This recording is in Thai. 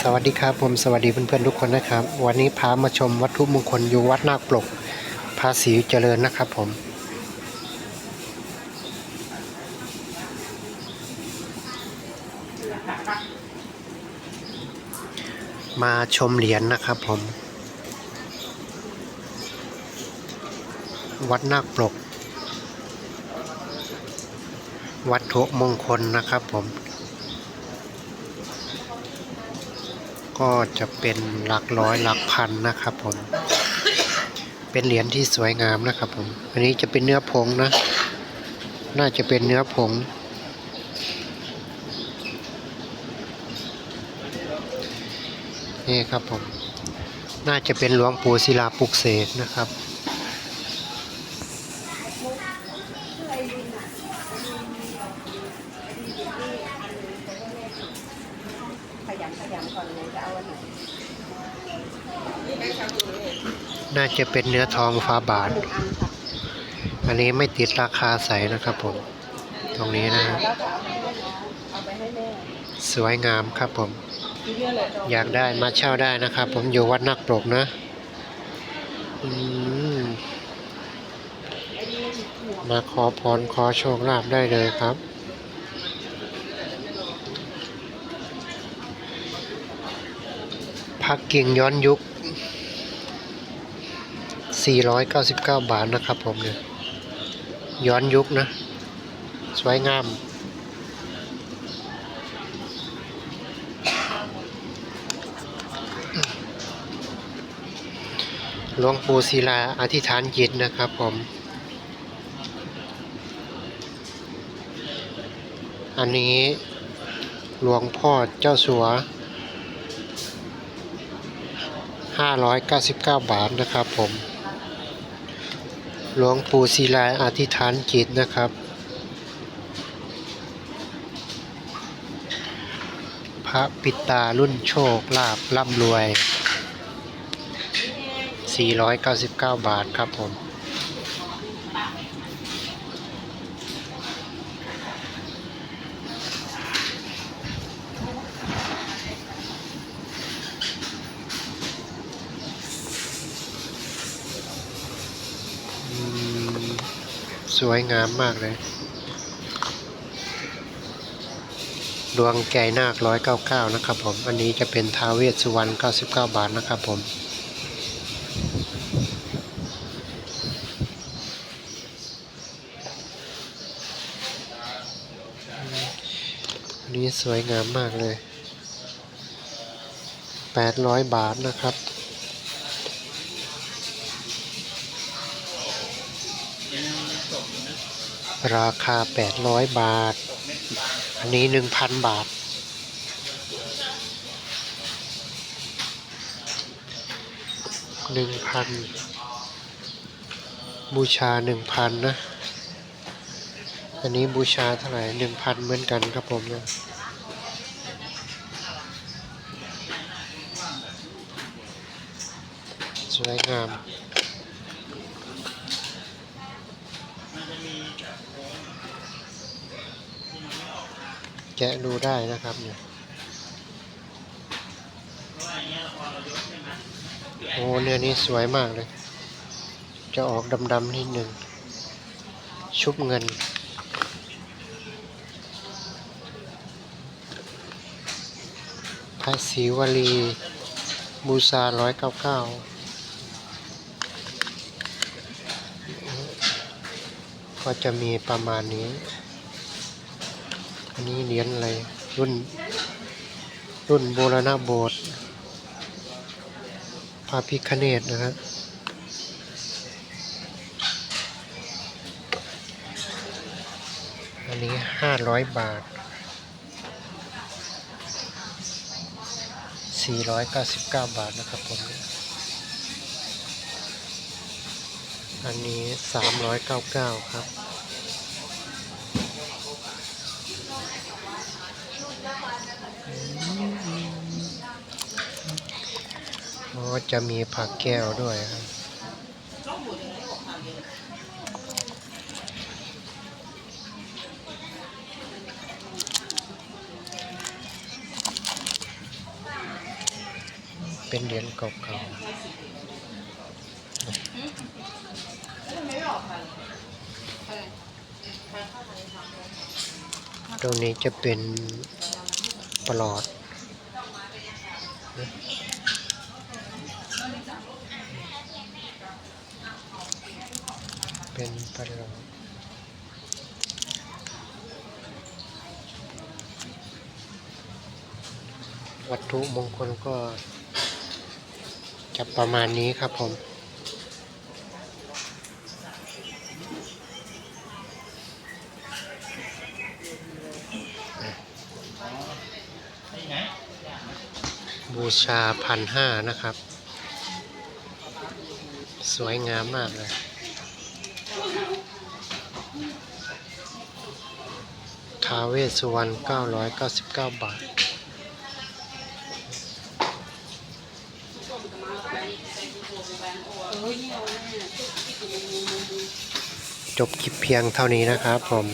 สวัสดีครับผมสวัสดีเพื่อนๆทุกคนนะครับ วันนี้พามาชมวัตถุมงคลอยู่วัดนาคปลกภาษีเจริญนะครับผม มาชมเหรียญนะครับผม วัดนาคปลก วัตถุมงคลนะครับผม ก็จะเป็นหลักร้อยหลักพันนะครับผม เป็นเหรียญที่สวยงามนะครับผม อันนี้จะเป็นเนื้อผงนะ น่าจะเป็นเนื้อผง นี่ครับผม น่าจะเป็นหลวงปู่ศิลาปลุกเสกนะครับ ขยำขยำ ก่อนเลยจะเอาอันไหนน่าจะเป็นเนื้อทองฟ้าบาทหนึ่งอันค่ะอันนี้ไม่ติดราคาใสนะครับผม ตรงนี้นะฮะแล้วก็เอาให้น้องเอาไปให้แม่สวยงามครับผม ทีเดียวเลยอยากได้มาเช่าได้นะครับ ผมอยู่วัดนักปรกนะอืมมาขอพรขอโชคลาภได้เลยครับ พักกิ่งย้อนยุค 499 บาทนะครับผมเนี่ยย้อนยุคนะ สวยงาม หลวงปู่ศิลาอธิษฐานจิตนะครับผม อันนี้หลวงพ่อเจ้าสัว 599 บาทนะครับผม หลวงปู่ศิลาอธิษฐานจิตนะครับ พระปิตารุ่นโชคลาภร่ำรวย 499 บาทครับผม สวยงามมากเลย ดวงใจนาค199นะครับผม อันนี้จะเป็นทาเวสสุวรรณ99บาทนะครับผมอันนี้สวยงามมากเลย 800 บาทนะครับ ราคา 800 บาท อันนี้ 1,000 บาท1,000บูชา1,000นะ อันนี้บูชาเท่าไหร่หนึ่งพันเหมือนกันครับผมเนี่ยสวยงาม แกะดูได้นะครับเนี่ยโอ้เนื้อนี้สวยมากเลย จะออกดำๆนิดหนึ่ง ชุบเงิน พระศรีวลีบูชาร้อยเก้าเก้าก็จะมีประมาณนี้ อันนี้เหรียญอะไรรุ่น รุ่นโบราณโบสถ์พระพิคเนตนะฮะอันนี้ห้าร้อยบาท499บเก้าบาทนะครับผม อันนี้399ครับ จะมีผักแก้วด้วยครับ เป็นเหรียญเก่าๆตรงนี้จะเป็นปลอด เป็นปลอด วัตถุมงคลก็จะประมาณนี้ครับผมบูชาพันห้านะครับ สวยงามมากเลย ทาเวสุวรรณ999 บาท จบคลิปเพียงเท่านี้นะครับผม